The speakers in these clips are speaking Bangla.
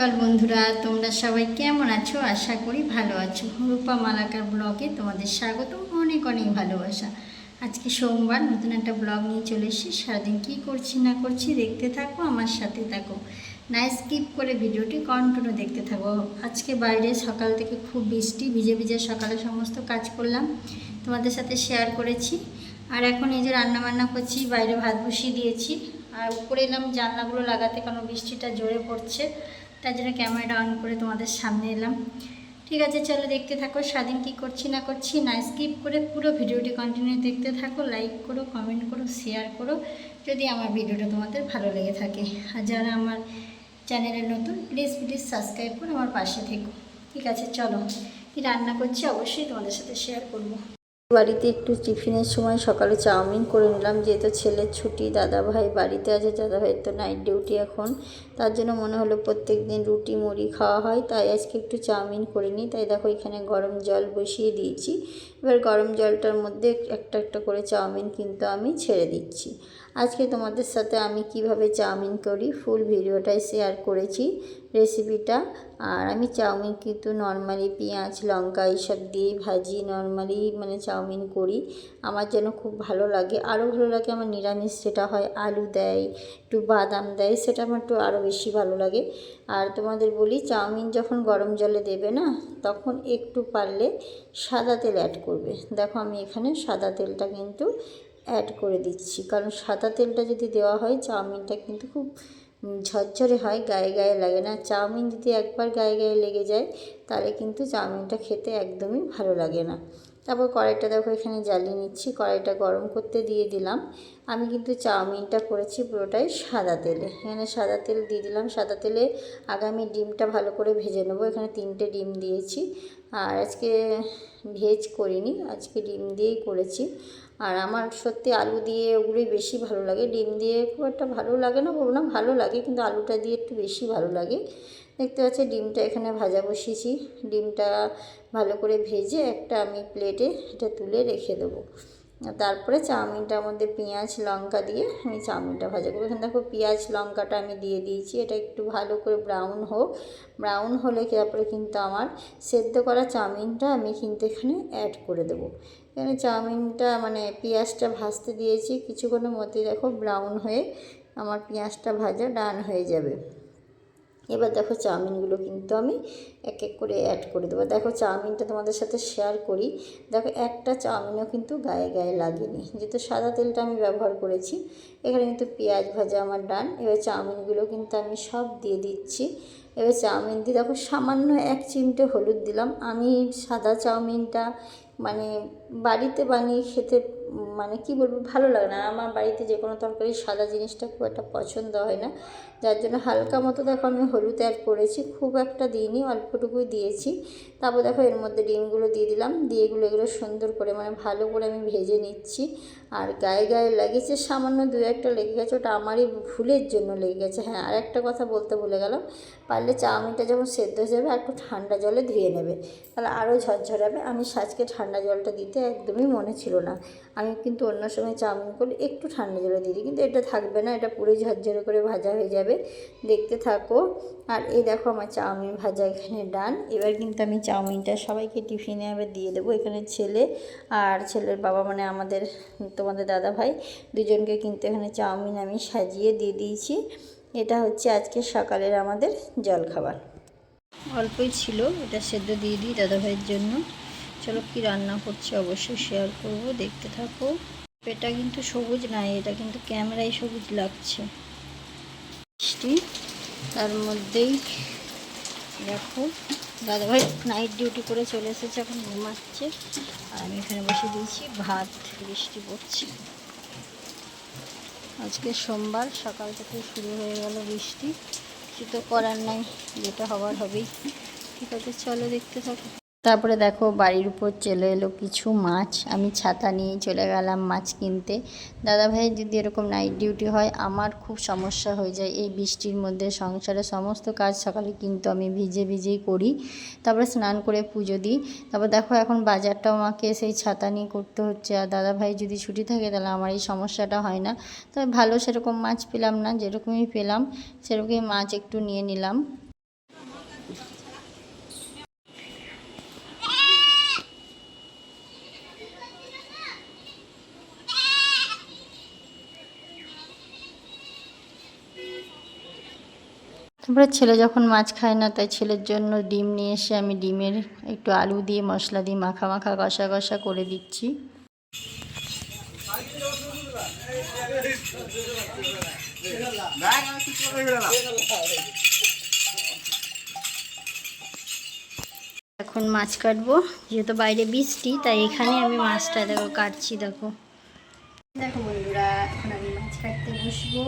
সকাল বন্ধুরা, তোমরা সবাই কেমন আছো? আশা করি ভালো আছো। রূপা মালাকার ব্লগে তোমাদের স্বাগত অনেক অনেক ভালোবাসা। আজকে সোমবার, নতুন একটা ব্লগ নিয়ে চলে এসেছি। সারাদিন কী করছি না করছি দেখতে থাকো, আমার সাথে থাকো। না স্কিপ করে ভিডিওটি কন্টিনিউ দেখতে থাকো। আজকে বাইরে সকাল থেকে খুব বৃষ্টি, ভিজে ভিজে সকালে সমস্ত কাজ করলাম, তোমাদের সাথে শেয়ার করেছি। আর এখন এই যে রান্না বান্না করছি, বাইরে ভাত বসিয়ে দিয়েছি। আর উপরে এলাম জানলাগুলো লাগাতে, কারণ বৃষ্টিটা জোরে পড়ছে। তার জন্য ক্যামেরাটা অন করে তোমাদের সামনে এলাম। ঠিক আছে, চলো দেখতে থাকো স্বাধীন কি করছি না করছি। না স্কিপ করে পুরো ভিডিওটি কন্টিনিউ দেখতে থাকো লাইক করো কমেন্ট করো শেয়ার করো, যদি আমার ভিডিওটা তোমাদের ভালো লেগে থাকে। আর যারা আমার চ্যানেলে নতুন প্লিজ প্লিজ সাবস্ক্রাইব করে আমার পাশে থেকো। ঠিক আছে, চলো কি রান্না করছি অবশ্যই তোমাদের সাথে শেয়ার করব। বাড়িতে একটু টিফিনের সময় সকালে চাউমিন করে নিলাম, যেহেতু ছেলের ছুটি দাদা ভাই বাড়িতে আছে দাদা ভাইয়ের তো নাইট ডিউটি এখন। তার জন্য মনে হলো প্রত্যেক দিন রুটি, মুড়ি খাওয়া হয়, তাই আজকে একটু চাউমিন করে নিই। তাই দেখো এখানে গরম জল বসিয়ে দিয়েছি। এবার গরম জলটার মধ্যে একটা একটা করে চাউমিন কিন্তু আমি ছেড়ে দিচ্ছি। আজকে তোমাদের সাথে আমি কীভাবে চাউমিন করি ফুল ভিডিওটাই শেয়ার করেছি রেসিপিটা। আর আমি চাউমিন কিন্তু নর্মালি পেঁয়াজ, লঙ্কা এইসব দিয়ে ভাজি নর্মালি মানে চাউমিন করি। আমার যেন খুব ভালো লাগে। আরও ভালো লাগে আমার নিরামিষ যেটা হয়, আলু দেয়, একটু বাদাম দেয়, সেটা আমার একটু আরও বেশি ভালো লাগে। আর তোমাদের বলি, চাউমিন যখন গরম জলে দেবে না, তখন একটু পারলে সাদা তেল অ্যাড করবে। দেখো আমি এখানে সাদা তেলটা কিন্তু অ্যাড করে দিচ্ছি। কারণ সাদা তেলটা যদি দেওয়া হয়, চাউমিনটা কিন্তু খুব ঝরঝরে হয়, গায়ে গায়ে লাগে না। চাউমিন যদি একবার গায়ে গায়ে লেগে যায়, তাহলে কিন্তু চাউমিনটা খেতে একদমই ভালো লাগে না। তারপর কড়াইটা দেখো, এখানে জ্বালিয়ে নিচ্ছি। কড়াইটা গরম করতে দিয়ে দিলাম। আমি কিন্তু চাউমিনটা করেছি পুরোটাই সাদা তেলে। এখানে সাদা তেল দিয়ে দিলাম। সাদা তেলে আগামী ডিমটা ভালো করে ভেজে নেব। এখানে তিনটে ডিম দিয়েছি। আর আজকে ভেজ করিনি, আজকে ডিম দিয়েই করেছি। আর আমার সত্যি আলু দিয়ে ওগুলোই বেশি ভালো লাগে। ডিম দিয়ে খুব একটা ভালো লাগে না, বলব না ভালো লাগে, কিন্তু আলুটা দিয়ে একটু বেশি ভালো লাগে। দেখতে পাচ্ছি ডিমটা এখানে ভাজা বসিয়েছি। ডিমটা ভালো করে ভেজে একটা আমি প্লেটে এটা তুলে রেখে দেবো। তারপরে চাউমিনটার মধ্যে পেঁয়াজ, লঙ্কা দিয়ে আমি চাউমিনটা ভাজা করব। এখানে দেখো পেঁয়াজ, লঙ্কাটা আমি দিয়ে দিয়েছি। এটা একটু ভালো করে ব্রাউন হোক। ব্রাউন হলে তারপরে কিন্তু আমার সেদ্ধ করা চাউমিনটা আমি কিন্তু এখানে অ্যাড করে দেবো। এখানে চাউমিনটা মানে পেঁয়াজটা ভাজতে দিয়েছি। কিছুক্ষণের মধ্যে দেখো ব্রাউন হয়ে আমার পেঁয়াজটা ভাজা ডান হয়ে যাবে। এবার দেখো চাউমিনগুলো কিন্তু আমি এক এক করে অ্যাড করে দেবো। দেখো চাউমিনটা তোমাদের সাথে শেয়ার করি। দেখো একটা চাউমিনও কিন্তু গায়ে গায়ে লাগেনি। যেহেতু সাদা তেলটা আমি ব্যবহার করেছি, এখানে কিন্তু পেঁয়াজ ভাজা আমার ডান এবার চাউমিনগুলো কিন্তু আমি সব দিয়ে দিচ্ছি। এবার চাউমিন দিয়ে দেখো সামান্য এক চিমটে হলুদ দিলাম। আমি সাদা চাউমিনটা মানে বাড়িতে বানিয়ে খেতে মানে কি বলব, ভালো লাগে না। আমার বাড়িতে যে কোনো তরকারি সাদা জিনিসটা খুব একটা পছন্দ হয় না। যার জন্য হালকা মতো দেখো আমি হলুদ অ্যাড করেছি। খুব একটা দিইনি, অল্পটুকুই দিয়েছি। তারপর দেখো এর মধ্যে ডিমগুলো দিয়ে দিলাম। দিয়ে এগুলো এগুলো সুন্দর করে মানে ভালো করে আমি ভেজে নিচ্ছি। আর গায়ে গায়ে লেগেছে, সামান্য দু একটা লেগে গেছে। ওটা আমারই ভুলের জন্য লেগে গেছে। হ্যাঁ আর একটা কথা বলতে ভুলে গেলাম। পারলে চাউমিনটা যখন সেদ্ধ হয়ে যাবে একটু ঠান্ডা জলে ধুয়ে নেবে। তাহলে আরও ঝরঝরাবে। আমি সাজকে ঠান্ডা জলটা দিতে একদমই মনে ছিল না। আমি কিন্তু অন্য সময় চাউমিন করলে একটু ঠান্ডা জলে দিয়ে দিই, কিন্তু এটা থাকবে না, এটা পুরো ঝরঝরে করে ভাজা হয়ে যাবে, দেখতে থাকো। আর এই দেখো আমার চাউমিন ভাজা এখানে ডান, এবার কিন্তু আমি চাউমিনটা সবাইকে টিফিনে আবার দিয়ে দেবো, এখানে ছেলে আর ছেলের বাবা মানে আমাদের, তোমাদের দাদা ভাই, দুজনকে কিন্তু এখানে চাউমিন আমি সাজিয়ে দিয়ে দিয়েছি। এটা হচ্ছে আজকে সকালের আমাদের জলখাবার। অল্পই ছিল, এটা সেদ্ধ দিয়ে দিই দাদা ভাইয়ের জন্য। চলো কি রান্না করছি অবশ্যই শেয়ার করব, দেখতে থাকো। এটা কিন্তু সবুজ নাই এটা কিন্তু ক্যামেরায় সবুজ লাগছে। মিষ্টি, তার মধ্যেই দেখো, দাদাভাই নাইট ডিউটি করে চলে এসেছে, এখন ঘুমাচ্ছে। আর আমি এখানে বসে দিয়েছি ভাত বৃষ্টি পড়ছে আজকে সোমবার, সকাল থেকে শুরু হয়ে গেল বৃষ্টি। কিছু তো করার নাই, যেটা হবার হবেই। ঠিক আছে, চলো দেখতে থাকো। তারপরে দেখো বাড়ির উপর চলে এলো কিছু মাছ। আমি ছাতা নিয়ে চলে গেলাম মাছ কিনতে। দাদা ভাইয়ের যদি এরকম নাইট ডিউটি হয়, আমার খুব সমস্যা হয়ে যায়। এই বৃষ্টির মধ্যে সংসারে সমস্ত কাজ সকালে কিন্তু আমি ভিজে ভিজেই করি। তারপরে স্নান করে পুজো দিই। তারপর দেখো এখন বাজারটাও আমাকে সেই ছাতা নিয়ে করতে হচ্ছে। আর দাদা ভাই যদি ছুটি থাকে, তাহলে আমার এই সমস্যাটা হয় না। তবে ভালো সেরকম মাছ পেলাম না। যেরকমই পেলাম, সেরকমই মাছ একটু নিয়ে নিলাম। তারপরে ছেলে যখন মাছ খায় না, তাই ছেলের জন্য ডিম নিয়ে এসে আমি ডিমের একটু আলু দিয়ে, মশলা দিয়ে মাখা মাখা কষা কষা করে দিচ্ছি। এখন মাছ কাটবো, যেহেতু বাইরে বৃষ্টি, তাই এখানে আমি মাছটা দেখো, কাটছি দেখো। দেখো বন্ধুরা, এখন আমি মাছ কাটতে বসবো।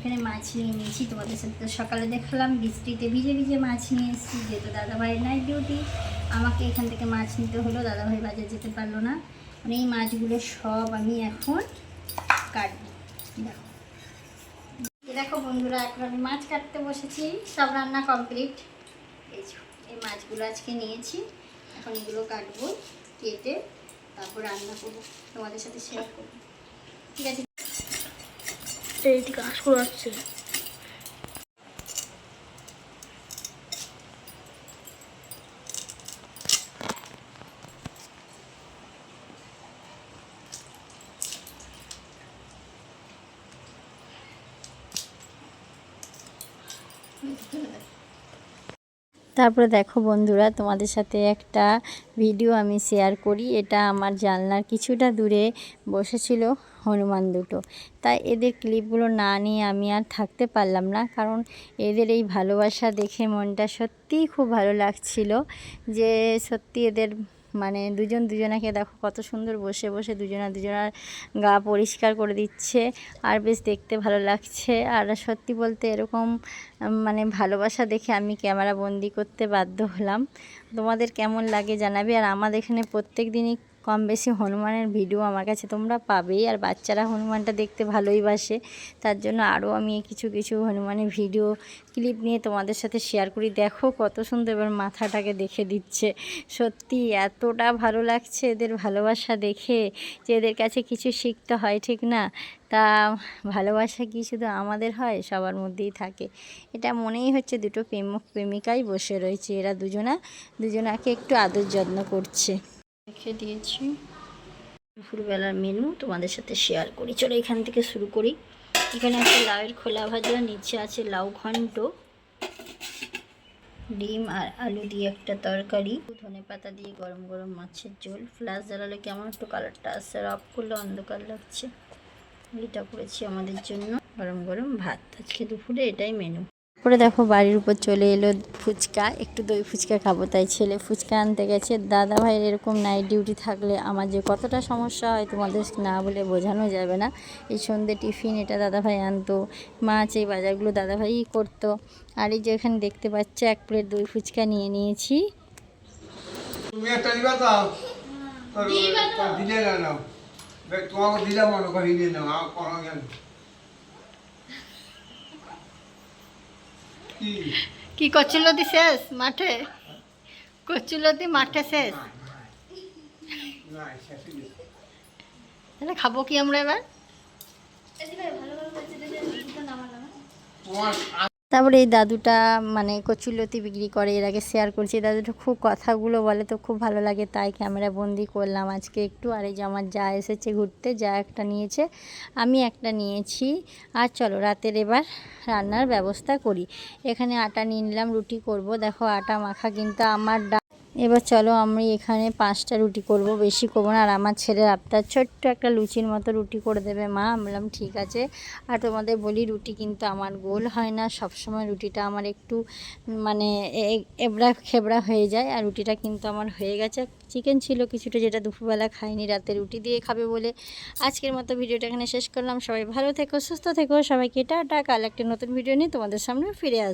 এখানে মাছ নিয়ে নিয়েছি, তোমাদের সাথে তো সকালে দেখালাম, বৃষ্টিতে ভিজে ভিজে মাছ নিয়ে এসেছি, যেহেতু দাদাভাইয়ের নাইট ডিউটি আমাকে এখান থেকে মাছ নিতে হলো, দাদাভাই বাজার যেতে পারল না। মানে এই মাছগুলো সব আমি এখন কাটবো। দেখো। দেখো বন্ধুরা, এখন আমি মাছ কাটতে বসেছি, সব রান্না কমপ্লিট এই মাছগুলো আজকে নিয়েছি, এখন এগুলো কাটবো, কেটে তারপর রান্না করব, তোমাদের সাথে শেয়ার করব। ঠিক আছে? তারপরে দেখো বন্ধুরা, তোমাদের সাথে একটা ভিডিও আমি শেয়ার করি। এটা আমার জানলার কিছুটা দূরে বসেছিল। হনুমান দুটো। তাই এদের ক্লিপগুলো না নিয়ে আমি আর থাকতে পারলাম না। কারণ এদের এই ভালোবাসা দেখে মনটা সত্যিই খুব ভালো লাগছিল যে সত্যি এদের মানে দুজন দুজনাকে দেখো কত সুন্দর বসে বসে দুজনা দুজনার গা পরিষ্কার করে দিচ্ছে আর বেশ দেখতে ভালো লাগছে। আর সত্যি বলতে এরকম মানে ভালোবাসা দেখে আমি ক্যামেরা বন্দি করতে বাধ্য হলাম। তোমাদের কেমন লাগে জানাবে আর আমাদের এখানে প্রত্যেক দিনই কম বেশি হনুমানের ভিডিও আমার কাছে তোমরা পাবেই। আর বাচ্চারা হনুমানটা দেখতে ভালোই বাসে। তার জন্য আরও আমি কিছু কিছু হনুমানের ভিডিও, ক্লিপ নিয়ে তোমাদের সাথে শেয়ার করি। দেখো কত সুন্দর এবার মাথাটাকে দেখে দিচ্ছে। সত্যি এতটা ভালো লাগছে এদের ভালোবাসা দেখে যে এদের কাছে কিছু শিখতে হয়, ঠিক না? তা ভালোবাসা কি শুধু আমাদের হয়? সবার মধ্যেই থাকে। এটা মনেই হচ্ছে দুটো প্রেমক প্রেমিকাই বসে রয়েছে। এরা দুজনা, দুজনাকে একটু আদর যত্ন করছে। রেখে দিয়েছি। দুপুরবেলার মেনু তোমাদের সাথে শেয়ার করি। চলো এখান থেকে শুরু করি। এখানে আছে লাউয়ের খোলা ভাজা, নিচে আছে লাউ ঘন্ট, ডিম আর আলু দিয়ে একটা তরকারি, ধনে পাতা দিয়ে গরম গরম মাছের ঝোল। ফ্লাশ জ্বালালে কেমন একটু কালারটা আসছে আর অফ করলে অন্ধকার লাগছে। এটা করেছি আমাদের জন্য গরম গরম ভাত। আজকে দুপুরে এটাই মেনু পরে দেখো বাড়ির উপর চলে এলো ফুচকা একটু দই ফুচকা খাব তাই ছেলে ফুচকা আনতে গেছে। দাদা ভাইয়ের এরকম নাইট ডিউটি থাকলে আমার যে কতটা সমস্যা হয় তোমাদের না বলে বোঝানো যাবে না। এই সন্ধ্যে টিফিন এটা দাদা ভাই আনতো মাছ এই বাজারগুলো দাদা ভাইই করতো। আর এই যে এখানে দেখতে পাচ্ছ এক প্লেট দই ফুচকা নিয়ে নিয়েছি। তুমি একটা দিবা তো তোর তোর দিলে না দেখ তোমাকে দিলাম মনে করি নিয়ে নাও আমার কোনো জ্ঞান নেই। কি? করছিল দি শেষ মাঠে? কচুলতি মাঠে শেষ? হয়ে। তাহলে খাব কি আমরা এবার? তারপরে এই দাদুটা মানে কচুলতি বিক্রি করে, এর আগে শেয়ার করছি। দাদুটা খুব কথাগুলো বলে তো খুব ভালো লাগে, তাই ক্যামেরা বন্দি করলাম আজকে একটু। আর এই যে আমার যা এসেছে ঘুরতে, যা একটা নিয়েছে, আমি একটা নিয়েছি। আর চলো রাতের এবার রান্নার ব্যবস্থা করি। এখানে আটা নিয়ে নিলাম, রুটি করব। দেখো আটা মাখা কিন্তু আমার এবার চলো আমি এখানে পাঁচটা রুটি করব, বেশি করব না। আর আমার ছেলের আপনার ছোট্ট একটা লুচির মতো রুটি করে দেবে, মা। বললাম, ঠিক আছে। আর তোমাদের বলি, রুটি কিন্তু আমার গোল হয় না। সবসময় রুটিটা আমার একটু মানে এবড়া খেবড়া হয়ে যায়। আর রুটিটা কিন্তু আমার হয়ে গেছে। চিকেন ছিল কিছুটা, যেটা দুপুরবেলা খাইনি, রাতে রুটি দিয়ে খাবে বলে। আজকের মতো ভিডিওটা এখানে শেষ করলাম। সবাই ভালো থেকো, সুস্থ থেকো। সবাইকে টাটা। কাল একটা নতুন ভিডিও নিয়ে তোমাদের সামনে ফিরে আসব